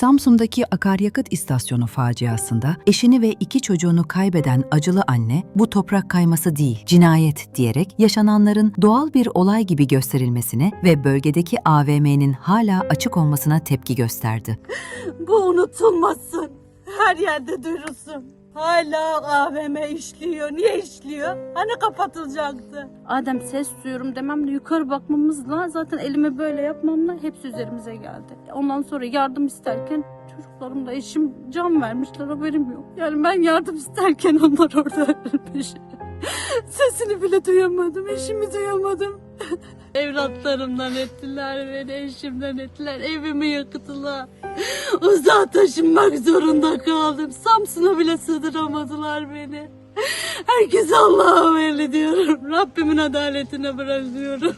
Samsun'daki akaryakıt istasyonu faciasında eşini ve iki çocuğunu kaybeden acılı anne bu toprak kayması değil, cinayet diyerek yaşananların doğal bir olay gibi gösterilmesine ve bölgedeki AVM'nin hala açık olmasına tepki gösterdi. Bu unutulmasın. Her yerde duyurulsun. Hala AVM işliyor. Niye işliyor? Hani kapatılacaktı? Adem ses duyuyorum dememle yukarı bakmamızla zaten elimi böyle yapmamla hepsi üzerimize geldi. Ondan sonra yardım isterken çocuklarım da eşim can vermişler haberim yok. Yani ben yardım isterken onlar orada ölmüş. Sesini bile duyamadım, eşimi duyamadım. Evlatlarımdan ettiler beni, eşimden ettiler, evimi yakıttılar. Uzağa taşınmak zorunda kaldım. Samsun'a bile sığdıramadılar beni. Herkese Allah'a havale ediyorum. Rabbimin adaletine bırakıyorum.